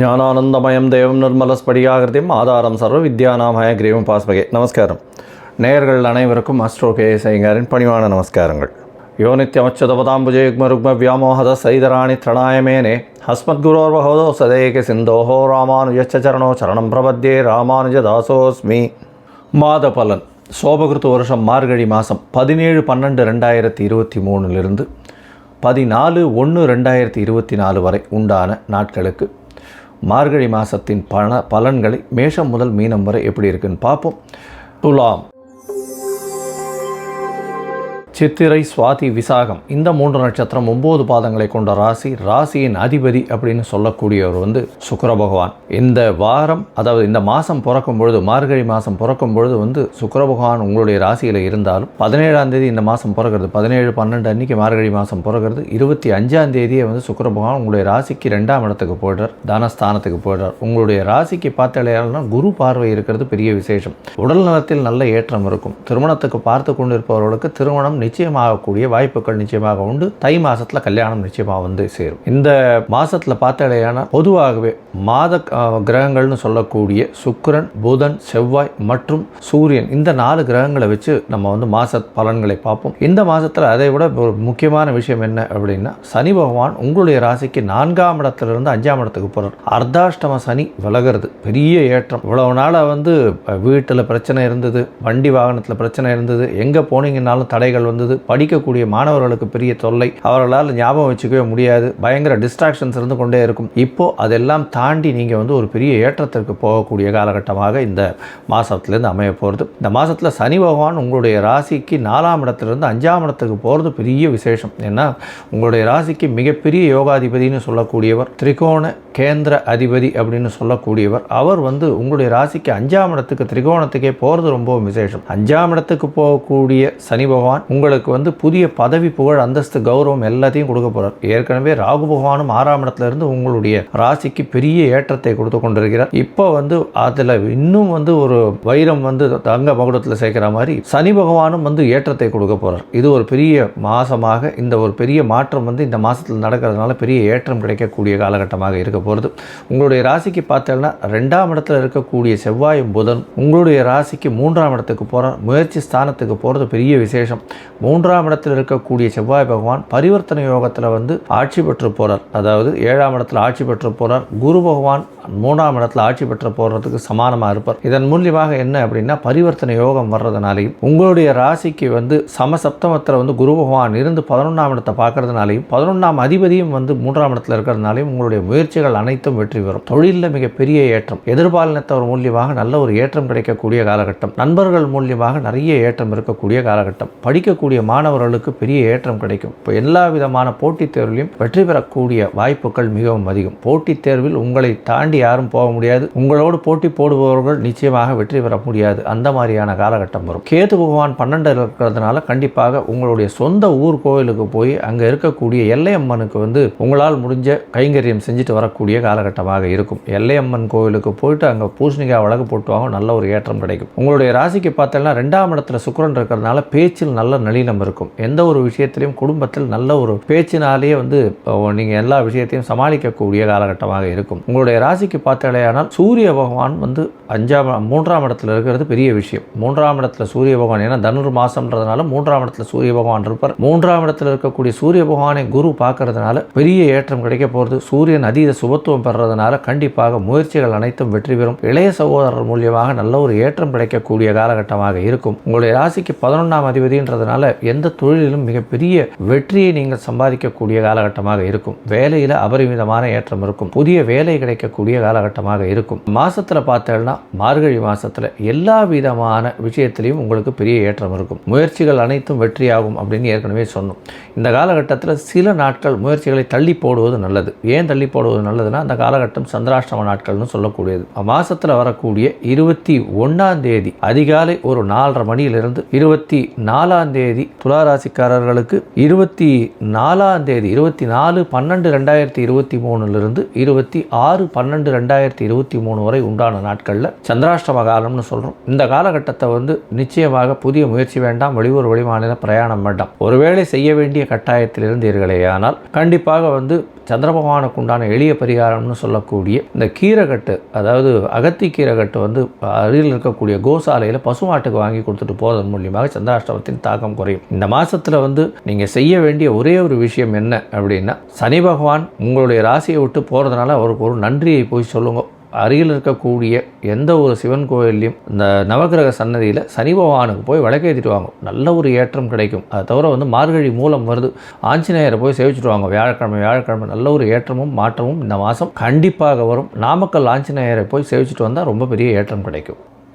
ஞானானந்தமயம் தேவம் நிர்மலஸ்படியாகிருதியும் ஆதாரம் சர்வ வித்யானாமய கிரீவம் பாஸ்பகே. நமஸ்காரம். நேயர்கள் அனைவருக்கும் அஸ்ட்ரோ கே ஐயங்காரின் பணிவான நமஸ்காரங்கள். யோ நித்யமச்சுதபதாம்புஜே ருக்ம வியாமோகத சைதராணி திரணாயமேனே. ஹஸ்மத்குரோர்வகோதோ சதேக சிந்தோஹோ ராமானுஜச்சரணோ சரணம் பிரபத்யே ராமானுஜ தாசோஸ்மி. மாத பலன் சோபகிருத்து வருஷம் மார்கழி மாதம் பதினேழு பன்னெண்டு ரெண்டாயிரத்தி இருபத்தி மூணுலிருந்து பதினாலு ஒன்று ரெண்டாயிரத்தி இருபத்தி நாலு வரை உண்டான நாட்களுக்கு மார்கழி மாதத்தின் பல பலன்களை மேஷம் முதல் மீனம் வரை எப்படி இருக்குன்னு பார்ப்போம். துலாம். சித்திரை சுவாதி விசாகம். இந்த மூன்று நட்சத்திரம் ஒம்பது பாதங்களை கொண்ட ராசி ராசியின் அதிபதி அப்படின்னு சொல்லக்கூடியவர் வந்து சுக்கர பகவான். இந்த வாரம் அதாவது இந்த மாதம் பிறக்கும் பொழுது மார்கழி மாதம் பிறக்கும் பொழுது வந்து சுக்கர பகவான் உங்களுடைய ராசியில் இருந்தாலும் பதினேழாம் தேதி இந்த மாதம் பிறக்கிறது. பதினேழு பன்னெண்டு அன்னைக்கு மார்கழி மாதம் பிறக்கிறது. இருபத்தி அஞ்சாம் தேதியே வந்து சுக்கர பகவான் உங்களுடைய ராசிக்கு ரெண்டாம் இடத்துக்கு போயிடுறார் தனஸ்தானத்துக்கு போயிடுறார். உங்களுடைய ராசிக்கு பார்த்தாலேனா குரு பார்வை இருக்கிறது பெரிய விசேஷம். உடல் நலத்தில் நல்ல ஏற்றம் இருக்கும். திருமணத்துக்கு பார்த்து கொண்டிருப்பவர்களுக்கு திருமணம் நிச்சயமாகக்கூடிய வாய்ப்புகள் நிச்சயமாக உண்டு. தை மாதத்தில் கல்யாணம் நிச்சயமாக வந்து சேரும். இந்த மாதத்தில் பார்த்தாலேயான பொதுவாகவே மாத கிரகங்கள்னு சொல்லக்கூடிய சுக்கரன் புதன் செவ்வாய் மற்றும் சூரியன் இந்த நாலு கிரகங்களை வச்சு நம்ம வந்து மாத பலன்களை பார்ப்போம். இந்த மாதத்தில் அதை விட ஒரு முக்கியமான விஷயம் என்ன அப்படின்னா சனி பகவான் உங்களுடைய ராசிக்கு நான்காம் இடத்திலிருந்து அஞ்சாம் இடத்துக்கு போகிறார் அர்த்தாஷ்டம சனி விலகிறது. பெரிய ஏற்றம். இவ்வளவு நாளாக வந்து வீட்டில் பிரச்சனை இருந்தது வண்டி வாகனத்தில் பிரச்சனை இருந்தது எங்கே போனீங்கன்னாலும் தடைகள் வந்து இருந்தது படிக்கக்கூடிய மாணவர்களுக்கு பெரிய தொல்லை. அவர்களால் ஞாபகம் வச்சுக்கவே முடியாது. பயங்கர டிஸ்ட்ராக்ஷன்ஸ் இருந்து கொண்டே இருக்கும். இப்போ அதெல்லாம் தாண்டி நீங்கள் வந்து ஒரு பெரிய ஏற்றத்திற்கு போகக்கூடிய காலகட்டமாக இந்த மாதத்துலேருந்து அமைய போகிறது இந்த மாதத்தில் சனி பகவான் உங்களுடைய ராசிக்கு நாலாம் இடத்துலேருந்து அஞ்சாம் இடத்துக்கு போகிறது பெரிய விசேஷம். ஏன்னா உங்களுடைய ராசிக்கு மிகப்பெரிய யோகாதிபதினு சொல்லக்கூடியவர் திரிகோண கேந்திர அதிபதி அப்படின்னு சொல்லக்கூடியவர். அவர் வந்து உங்களுடைய ராசிக்கு அஞ்சாம் இடத்துக்கு திரிகோணத்துக்கே போகிறது ரொம்ப விசேஷம். அஞ்சாம் இடத்துக்கு போகக்கூடிய சனி பகவான் உங்களுக்கு வந்து புதிய பதவி புகழ் அந்தஸ்து கௌரவம் எல்லாத்தையும் கொடுக்க போறார். ஏற்கனவே ராகு பகவானும் ஆறாம் இடத்துல இருந்து உங்களுடைய ராசிக்கு பெரிய ஏற்றத்தை கொடுத்து கொண்டிருக்கிறார். இப்போ வந்து அதில் இன்னும் வந்து ஒரு வைரம் வந்து தங்க மகுடத்தில் சேர்க்கிற மாதிரி சனி பகவானும் வந்து ஏற்றத்தை கொடுக்க போறார். இது ஒரு பெரிய மாசமாக இந்த ஒரு பெரிய மாற்றம் வந்து இந்த மாசத்தில் நடக்கிறதுனால பெரிய ஏற்றம் கிடைக்கக்கூடிய காலகட்டமாக இருக்க போகிறது உங்களுடைய ராசிக்கு பார்த்தோம்னா ரெண்டாம் இடத்துல இருக்கக்கூடிய செவ்வாயும் புதன் உங்களுடைய ராசிக்கு மூன்றாம் இடத்துக்கு போகிறார் முயற்சி ஸ்தானத்துக்கு போகிறது பெரிய விசேஷம். மூன்றாம் இடத்தில் இருக்கக்கூடிய செவ்வாய் பகவான் பரிவர்த்தனை யோகத்தில் வந்து ஆட்சி பெற்று போகிறார் அதாவது ஏழாம் இடத்தில் ஆட்சி பெற்று போகிறார் குரு பகவான் மூணாம் இடத்தில் ஆட்சி பெற்று போகிறதுக்கு சமானமாக இருப்பார். இதன் மூலியமாக என்ன அப்படின்னா பரிவர்த்தனை யோகம் வர்றதுனாலையும் உங்களுடைய ராசிக்கு வந்து சமசப்தமத்தில் வந்து குரு பகவான் இருந்து பதினொன்றாம் இடத்தை பார்க்கறதுனாலையும் பதினொன்றாம் அதிபதியும் வந்து மூன்றாம் இடத்தில் இருக்கிறதுனாலையும் உங்களுடைய முயற்சிகள் அனைத்தும் வெற்றி பெறும். தொழிலில் மிகப்பெரிய ஏற்றம் எதிர்பாலினத்தவர் மூலியமாக நல்ல ஒரு ஏற்றம் கிடைக்கக்கூடிய காலகட்டம் நண்பர்கள் மூலியமாக நிறைய ஏற்றம் இருக்கக்கூடிய காலகட்டம் படிக்கக்கூடிய மாணவர்களுக்கு பெரிய ஏற்றம் கிடைக்கும். இப்போ எல்லா விதமான போட்டித் தேர்விலையும் வெற்றி பெறக்கூடிய வாய்ப்புகள் மிகவும் அதிகம். போட்டித் தேர்வில் உங்களை தாண்டி யாரும் போக முடியாது. உங்களோடு போட்டி போடுபவர்கள் நிச்சயமாக வெற்றி பெற முடியாது. அந்த மாதிரியான காலகட்டம் வரும். கேது பகவான் பன்னெண்டு இருக்கிறதுனால கண்டிப்பாக உங்களுடைய சொந்த ஊர் கோயிலுக்கு போய் அங்கே இருக்கக்கூடிய எல்லையம்மனுக்கு வந்து உங்களால் முடிஞ்ச கைங்கரியம் செஞ்சுட்டு வரக்கூடிய காலகட்டமாக இருக்கும். எல்லையம்மன் கோவிலுக்கு போயிட்டு அங்கே பூசணிக்காய் வழக்கு போட்டுவாங்க நல்ல ஒரு ஏற்றம் கிடைக்கும். உங்களுடைய ராசிக்கு பார்த்தோம்னா ரெண்டாம் இடத்துல சுக்கிரன் இருக்கிறதுனால பேச்சில் நல்ல நளினம் இருக்கும். எந்த ஒரு விஷயத்திலையும் குடும்பத்தில் நல்ல ஒரு பேச்சினாலேயே வந்து நீங்கள் எல்லா விஷயத்தையும் சமாளிக்கக்கூடிய காலகட்டமாக இருக்கும். உங்களுடைய ராசிக்கு பார்த்தாலேயானால் சூரிய பகவான் வந்து அஞ்சாம் மூன்றாம் இடத்துல இருக்கிறது பெரிய விஷயம். மூன்றாம் இடத்துல சூரிய பகவான் ஏன்னா தனுர் மாசம்ன்றதுனால மூன்றாம் இடத்துல சூரிய பகவான் இருப்பார். மூன்றாம் இடத்துல இருக்கக்கூடிய சூரிய பகவானை குரு பார்க்கறதுனால பெரிய ஏற்றம் கிடைக்க போகிறது சூரியன் அதீத சுபத்துவம் பெறதுனால கண்டிப்பாக முயற்சிகள் அனைத்தும் வெற்றி பெறும். இளைய சகோதரர் மூலியமாக நல்ல ஒரு ஏற்றம் கிடைக்கக்கூடிய காலகட்டமாக இருக்கும். உங்களுடைய ராசிக்கு பதினொன்றாம் அதிபதின்றதுனால எந்த தொழிலிலும் மிகப்பெரிய வெற்றியை நீங்கள் சம்பாதிக்கக்கூடிய காலகட்டமாக இருக்கும். வேலையில் அபரிமிதமான ஏற்றம் இருக்கும். புதிய வேலை கிடைக்கக்கூடிய காலகட்டமாக இருக்கும். மாசத்துல பார்த்தேன்னா மார்கழி மாசத்துல எல்லா விதமான விஷயத்திலையும் உங்களுக்கு பெரிய ஏற்றம் இருக்கும். முயற்சிகள் அனைத்தும் வெற்றியாகும் அப்படின்னு ஏற்கனவே சொன்னோம். இந்த காலகட்டத்தில் சில நாட்கள் முயற்சிகளை தள்ளி போடுவது நல்லது. ஏன் தள்ளி போடுவது நல்லதுன்னா அந்த காலகட்டம் சந்திராஷ்டம நாட்கள்னு சொல்லக்கூடியது. மாசத்துல வரக்கூடிய இருபத்தி ஒன்றாம் தேதி அதிகாலை ஒரு நாலரை மணியிலிருந்து இருபத்தி நாலாம் தேதி துளாராசிக்காரர்களுக்கு இருபத்தி நாலாம் தேதி இருபத்தி நாலு பன்னெண்டு ரெண்டாயிரத்தி இருபத்தி மூணுலேருந்து இருபத்தி ஆறு பன்னெண்டு ரெண்டாயிரத்தி இருபத்தி மூணு வரை உண்டான நாட்களில் சந்திராஷ்டம காலம்னு சொல்கிறோம் இந்த காலகட்டத்தை வந்து நிச்சயமாக புதிய முயற்சி வேண்டாம் வெளியூர் வெளிமாநில பிரயாணம் வேண்டாம். ஒருவேளை செய்ய வேண்டிய கட்டாயத்தில் இருந்தீர்களேயானால் கண்டிப்பாக வந்து சந்திர பகவானுக்கு உண்டான எளிய பரிகாரம்னு சொல்லக்கூடிய இந்த கீரைக்கட்டு அதாவது அகத்தி கீரைக்கட்டு வந்து அருகில் இருக்கக்கூடிய கோசாலையில் பசுமாட்டுக்கு வாங்கி கொடுத்துட்டு போவதன் மூலியமாக சந்திராஷ்டமத்தின் தாக்கம் குறையும். இந்த மாதத்தில் வந்து நீங்கள் செய்ய வேண்டிய ஒரே ஒரு விஷயம் என்ன அப்படின்னா சனி பகவான் உங்களுடைய ராசியை விட்டு போகிறதுனால அவருக்கு ஒரு நன்றியை போய் சொல்லுங்கள் அருகில் இருக்கக்கூடிய எந்த ஒரு சிவன் கோயில்லையும் இந்த நவகிரக சன்னதியில் சனி பகவானுக்கு போய் விளக்கேற்றிட்டு வாங்க. நல்ல ஒரு ஏற்றம் கிடைக்கும். அதை தவிர வந்து மார்கழி மூலம் வருது. ஆஞ்சநேயரை போய் சேவிச்சுட்டு வாங்க. வியாழக்கிழமை வியாழக்கிழமை நல்ல ஒரு ஏற்றமும் மாற்றமும் இந்த மாதம் கண்டிப்பாக வரும். நாமக்கல் ஆஞ்சநேயரை போய் சேவிச்சுட்டு வந்தால் ரொம்ப பெரிய ஏற்றம் கிடைக்கும்.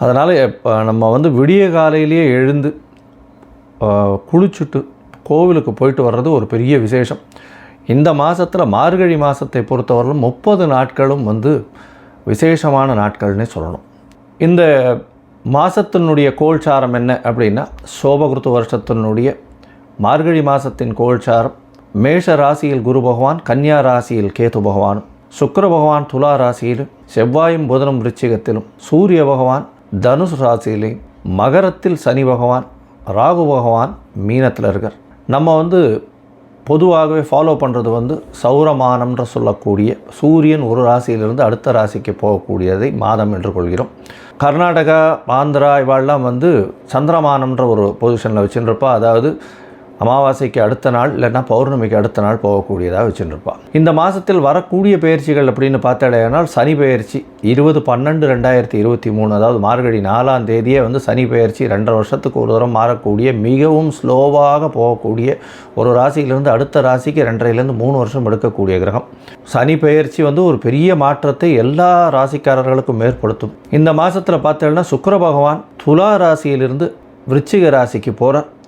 அதனால் இப்போ நம்ம வந்து விடிய காலையிலேயே எழுந்து குளிச்சுட்டு கோவிலுக்கு போயிட்டு வர்றது ஒரு பெரிய விசேஷம். இந்த மாதத்தில் மார்கழி மாதத்தை பொறுத்தவரையிலும் முப்பது நாட்களும் வந்து விசேஷமான நாட்கள்னே சொல்லணும். இந்த மாதத்தினுடைய கோல்சாரம் என்ன அப்படின்னா சோபகிருத்து வருஷத்தினுடைய மார்கழி மாதத்தின் கோல்சாரம் மேஷ ராசியில் குரு பகவான் கன்னியா ராசியில் கேது பகவானும் சுக்கர பகவான் துலா ராசியிலும் செவ்வாயும் புதனும் விருச்சிகத்திலும் சூரிய பகவான் தனுசு ராசியிலையும் மகரத்தில் சனி பகவான் ராகு பகவான் மீனத்தில் இருக்கார். நம்ம வந்து பொதுவாகவே ஃபாலோ பண்ணுறது வந்து சௌரமானம்ன்ற சொல்லக்கூடிய சூரியன் ஒரு ராசியிலிருந்து அடுத்த ராசிக்கு போகக்கூடியதை மாதம் என்று கொள்கிறோம். கர்நாடகா ஆந்திரா இவாள்லாம் வந்து சந்திரமானம்ன்ற ஒரு பொசிஷனில் வச்சுருப்பா. அதாவது அமாவாசைக்கு அடுத்த நாள் இல்லைன்னா பௌர்ணமிக்கு அடுத்த நாள் போகக்கூடியதாக வச்சுருப்பான். இந்த மாதத்தில் வரக்கூடிய பயிற்சிகள் அப்படின்னு பார்த்தாலேனால் சனி பயிற்சி இருபது பன்னெண்டு ரெண்டாயிரத்தி இருபத்தி மூணு அதாவது மார்கழி நாலாம் தேதியே வந்து சனி பயிற்சி ரெண்டரை வருஷத்துக்கு ஒரு தூரம் மாறக்கூடிய மிகவும் ஸ்லோவாக போகக்கூடிய ஒரு ராசியிலிருந்து அடுத்த ராசிக்கு ரெண்டரைலேருந்து மூணு வருஷம் எடுக்கக்கூடிய கிரகம். சனி பயிற்சி வந்து ஒரு பெரிய மாற்றத்தை எல்லா ராசிக்காரர்களுக்கும் ஏற்படுத்தும். இந்த மாதத்தில் பார்த்தேன்னா சுக்கர பகவான் துலா ராசியிலிருந்து விருச்சிக ராசிக்கு போகிறார்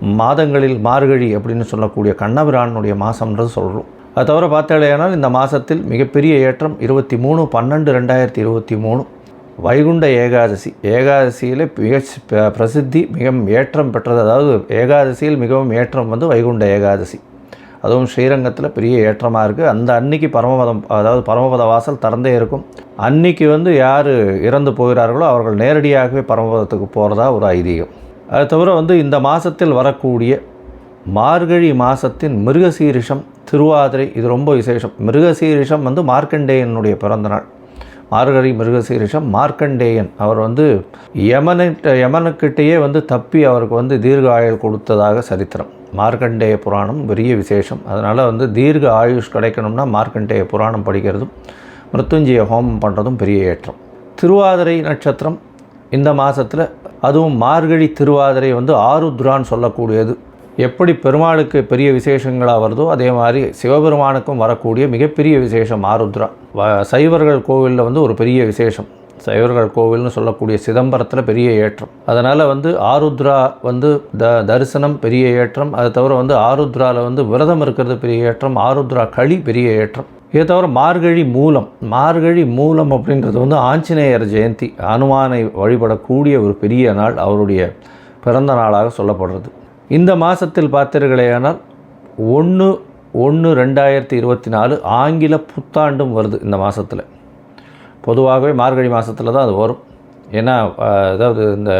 மாதங்களில் மார்கழி அப்படின்னு சொல்லக்கூடிய கண்ணபிரானுடைய மாதம்ன்றது சொல்கிறோம் அது தவிர பார்த்தாலேயானால் இந்த மாதத்தில் மிகப்பெரிய ஏற்றம் இருபத்தி மூணு பன்னெண்டு ரெண்டாயிரத்தி இருபத்தி மூணு. வைகுண்ட ஏகாதசி. ஏகாதசியில் மிக ப- பிரசித்தி மிகவும் ஏற்றம் பெற்றது. அதாவது ஏகாதசியில் மிகவும் ஏற்றம் வந்து வைகுண்ட ஏகாதசி. அதுவும் ஸ்ரீரங்கத்தில் பெரிய ஏற்றமாக இருக்குது அந்த அன்னைக்கு பரமபதம் அதாவது பரமபத வாசல் திறந்தே இருக்கும். அன்னைக்கு வந்து யார் இறந்து போகிறார்களோ அவர்கள் நேரடியாகவே பரமபதத்துக்கு போகிறதா ஒரு ஐதீகம். அது தவிர வந்து இந்த மாதத்தில் வரக்கூடிய மார்கழி மாதத்தின் மிருகசீரிஷம் திருவாதிரை இது ரொம்ப விசேஷம். மிருகசீரிஷம் வந்து மார்க்கண்டேயனுடைய பிறந்தநாள் மார்கழி மிருகசீரிஷம் மார்க்கண்டேயன். அவர் வந்து யமனிட்ட யமனுக்கிட்டேயே வந்து தப்பி அவருக்கு வந்து தீர்க்க ஆயுள் கொடுத்ததாக சரித்திரம். மார்க்கண்டேய புராணம் பெரிய விசேஷம். அதனால் வந்து தீர்க்க ஆயுஷ் கிடைக்கணும்னா மார்க்கண்டேய புராணம் படிக்கிறதும் மிருத்துஞ்சய ஹோமம் பண்ணுறதும் பெரிய ஏற்றம். திருவாதிரை நட்சத்திரம் இந்த மாதத்தில் அதுவும் மார்கழி திருவாதிரை வந்து ஆருத்ரான்னு சொல்லக்கூடியது. எப்படி பெருமாளுக்கு பெரிய விசேஷங்களாக வருதோ அதே மாதிரி சிவபெருமானுக்கும் வரக்கூடிய மிகப்பெரிய விசேஷம் ஆருத்ரா. வ சைவர்கள் கோவிலில் வந்து ஒரு பெரிய விசேஷம். சைவர்கள் கோவில்னு சொல்லக்கூடிய சிதம்பரத்தில் பெரிய ஏற்றம். அதனால் வந்து ஆருத்ரா வந்து த தரிசனம் பெரிய ஏற்றம். அது தவிர வந்து ஆருத்ராவில் வந்து விரதம் இருக்கிறது பெரிய ஏற்றம். ஆருத்ரா களி பெரிய ஏற்றம். இதை தவிர மார்கழி மூலம் மார்கழி மூலம் அப்படின்றது வந்து ஆஞ்சநேயர் ஜெயந்தி அனுமானை வழிபடக்கூடிய ஒரு பெரிய நாள் அவருடைய பிறந்த நாளாக சொல்லப்படுறது. இந்த மாதத்தில் பார்த்தீர்களேயானால் ஒன்று ஒன்று ரெண்டாயிரத்தி இருபத்தி நாலு ஆங்கில புத்தாண்டும் வருது இந்த மாதத்தில் பொதுவாகவே மார்கழி மாதத்தில் தான் அது வரும். ஏன்னா அதாவது இந்த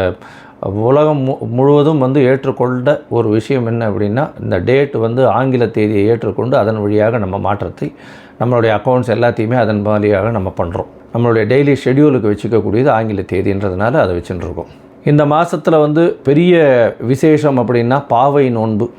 உலகம் மு முழுவதும் வந்து ஏற்றுக்கொண்ட ஒரு விஷயம் என்ன அப்படின்னா இந்த டேட் வந்து ஆங்கில தேதியை ஏற்றுக்கொண்டு அதன் வழியாக நம்ம மாற்றத்தை நம்மளுடைய அக்கௌண்ட்ஸ் எல்லாத்தையுமே அதன் வழியாக நம்ம பண்ணுறோம் நம்மளுடைய டெய்லி ஷெட்யூலுக்கு வச்சுக்கக்கூடியது ஆங்கில தேதின்றதுனால அதை வச்சுட்டுருக்கோம் இந்த மாதத்தில் வந்து பெரிய விசேஷம் அப்படின்னா பாவை நோன்பு.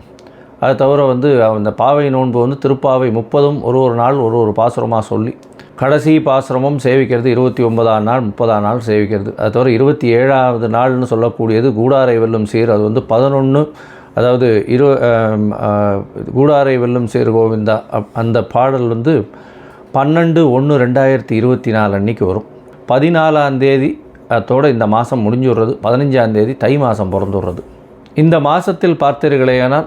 அது தவிர வந்து அந்த பாவை நோன்பு வந்து திருப்பாவை முப்பதும் ஒரு ஒரு நாள் ஒரு ஒரு பாசுரமாக சொல்லி கடைசி பாசுரமும் சேவிக்கிறது இருபத்தி ஒன்பதாம் நாள் முப்பதாம் நாள் சேவிக்கிறது. அது தவிர இருபத்தி ஏழாவது நாள்னு சொல்லக்கூடியது கூடாரை வெல்லும் சீர். அது வந்து பதினொன்று அதாவது இரு கூடாரை வெல்லும் சீர் கோவிந்தா. அப்- அந்த பாடல் வந்து பன்னெண்டு ஒன்று ரெண்டாயிரத்தி இருபத்தி நாலு அன்னைக்கு வரும். பதினாலாம் தேதி அதோடு இந்த மாதம் முடிஞ்சுடுறது பதினஞ்சாம் தேதி தை மாதம் பிறந்துடுறது இந்த மாதத்தில் பார்த்தீர்களேயானால்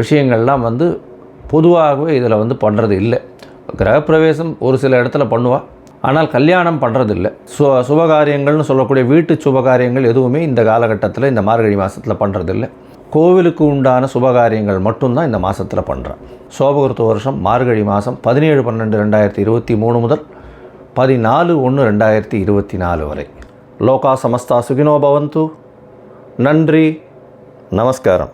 விஷயங்கள்லாம் வந்து பொதுவாகவே இதில் வந்து பண்ணுறது இல்லை. கிரகப்பிரவேசம் ஒரு சில இடத்துல பண்ணுவா. ஆனால் கல்யாணம் பண்ணுறதில்ல. சு சுபகாரியங்கள்னு சொல்லக்கூடிய வீட்டு சுபகாரியங்கள் எதுவுமே இந்த காலகட்டத்தில் இந்த மார்கழி மாதத்தில் பண்ணுறதில்ல. கோவிலுக்கு உண்டான சுபகாரியங்கள் மட்டும்தான் இந்த மாதத்தில் பண்ணுறேன் சோபகிருத்த வருஷம் மார்கழி மாதம் பதினேழு பன்னெண்டு ரெண்டாயிரத்தி இருபத்தி மூணு முதல் பதினாலு ஒன்று ரெண்டாயிரத்தி இருபத்தி நாலு வரை. லோகா சமஸ்தா சுகினோ பவந்து. நன்றி. நமஸ்காரம்.